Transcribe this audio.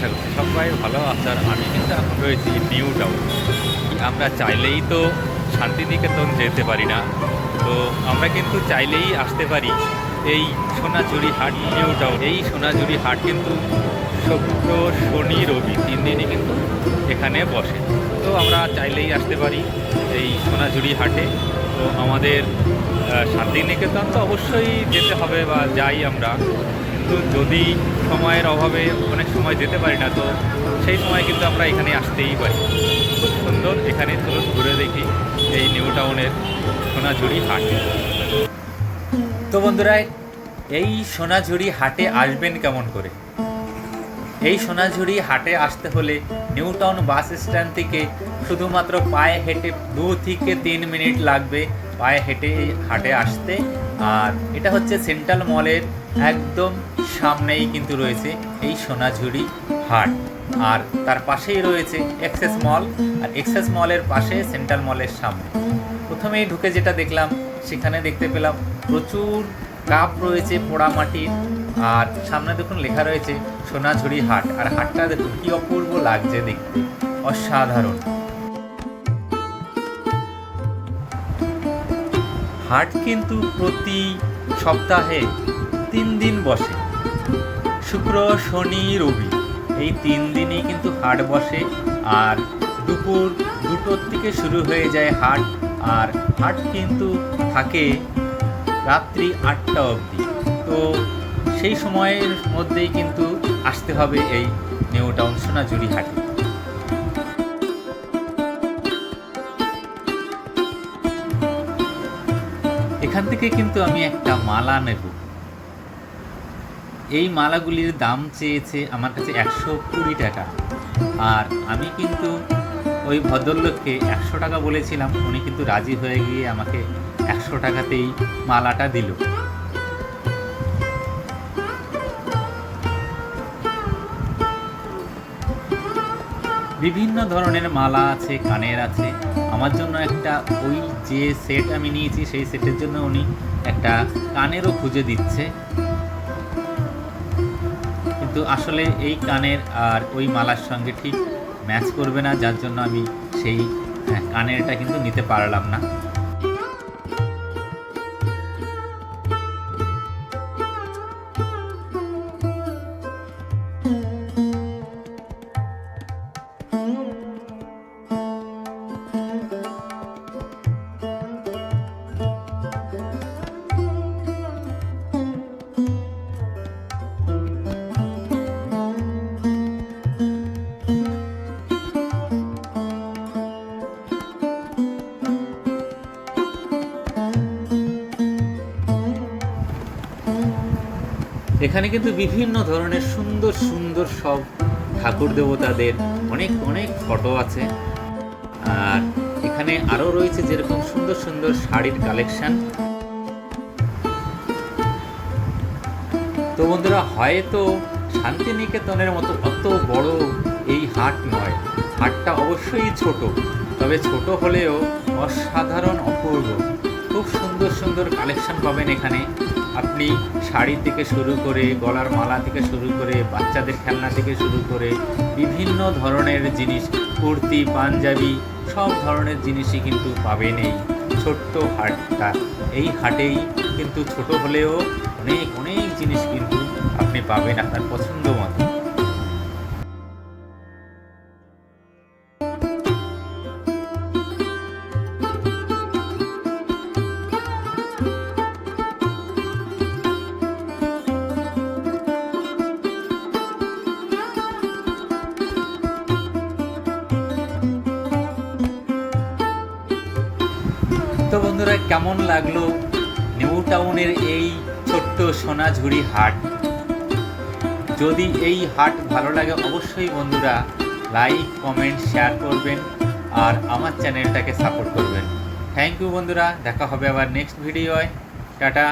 আশা করছি সবাই ভালো আছে আর আমি কিন্তু এখন রয়েছি নিউ টাউন। আমরা চাইলেই তো শান্তিনিকেতন যেতে পারি না। তো আমরা কিন্তু চাইলেই আসতে পারি এই সোনাঝুরি হাট, নিউ টাউন। এই সোনাঝুরি হাট কিন্তু শুক্র, শনি, রবি তিন দিনই কিন্তু এখানে বসে। তো আমরা চাইলেই আসতে পারি এই সোনাঝুরি হাটে। তো আমাদের শান্তিনিকেতন তো অবশ্যই যেতে হবে বা যাই আমরা। কিন্তু যদি সময়ের অভাবে অনেক সময় যেতে পারি না, তো সেই সময় কিন্তু আমরা এখানে আসতেই পারি। খুব সুন্দর, এখানে চলুন ঘুরে দেখি এই নিউ টাউনের সোনাঝুরি হাট। তো বন্ধুরা, এই সোনাঝুরি হাটে আসবেন কেমন করে? এই সোনাঝুরি হাটে আসতে হলে নিউ টাউন বাস স্ট্যান্ড থেকে শুধুমাত্র পায়ে হেঁটে দু থেকে তিন মিনিট লাগবে পায়ে হেঁটে হাটে আসতে। আর এটা হচ্ছে সেন্ট্রাল মলের একদম সামনেই কিন্তু রয়েছে এই সোনাঝুরি হাট। আর তার পাশেই রয়েছে এক্সেস মল আর এক্সেস মলের পাশে সেন্ট্রাল মলের সামনে। প্রথমেই ঢুকে যেটা দেখলাম, সেখানে দেখতে পেলাম প্রচুর কাপ রয়েছে পোড়া মাটির, আর সামনে দেখুন লেখা রয়েছে সোনাঝুরি হাট। আর হাটটা দেখুন কি অপূর্ব লাগছে দেখতে। অসাধারণ। হাট কিন্তু প্রতি সপ্তাহে তিন দিন বসে। শুক্র, শনি, রবি, এই তিন দিনই কিন্তু হাট বসে আর দুপুর দুটোর থেকে শুরু হয়ে যায় হাট আর হাট কিন্তু থাকে রাত্রি আটটা অবধি। তো সেই সময়ের মধ্যেই কিন্তু আসতে হবে এই নিউ টাউন সোনাঝুরি হাটে। এখান থেকে কিন্তু আমি একটা মালা নেব। এই মালাগুলির দাম চেয়েছে আমার কাছে একশো কুড়ি টাকা। আর আমি কিন্তু ওই ভদ্রলোককে একশো টাকা বলেছিলাম, উনি কিন্তু রাজি হয়ে গিয়ে আমাকে একশো টাকাতেই মালাটা দিল। বিভিন্ন ধরনের মালা আছে, কানের আছে। আমার জন্য একটা ওই যে সেট আমি নিয়েছি, সেই সেটের জন্য উনি একটা কানেরও খুঁজে দিচ্ছে। কিন্তু আসলে এই কানের আর ওই মালার সঙ্গে ঠিক ম্যাচ করবে না, যার জন্য আমি সেই কানেরটা কিন্তু নিতে পারলাম না। এখানে কিন্তু বিভিন্ন ধরনের সুন্দর সুন্দর সব ঠাকুর দেবতাদের অনেক অনেক ফটো আছে। আর এখানে আরও রয়েছে যেরকম সুন্দর সুন্দর শাড়ির কালেকশন তো বন্ধুরা, হয়তো শান্তিনিকেতনের মতো অত বড় এই হাট নয়। হাটটা অবশ্যই ছোট, তবে ছোট হলেও অসাধারণ অপূর্ব। খুব সুন্দর সুন্দর কালেকশন পাবেন এখানে। আপনি শাড়ি থেকে শুরু করে, গলার মালা থেকে শুরু করে, বাচ্চাদের খেলনা থেকে শুরু করে, বিভিন্ন ধরনের জিনিস, কুর্তি, পাঞ্জাবি, সব ধরনের জিনিসই কিন্তু পাবেন এই ছোট্ট হাটটা। এই হাটেই কিন্তু ছোট হলেও অনেক অনেক জিনিস কিন্তু আপনি পাবেন আপনার পছন্দ মতো। তো বন্ধুরা, কেমন লাগল নিউ টাউনের এই ছোট্ট সোনাঝুরি হাট? যদি এই হাট ভালো লাগে, অবশ্যই বন্ধুরা লাইক, কমেন্ট, শেয়ার করবেন আর আমার চ্যানেলটাকে সাপোর্ট করবেন। থ্যাংক ইউ বন্ধুরা, দেখা হবে আবার নেক্সট ভিডিওয়। টাটা।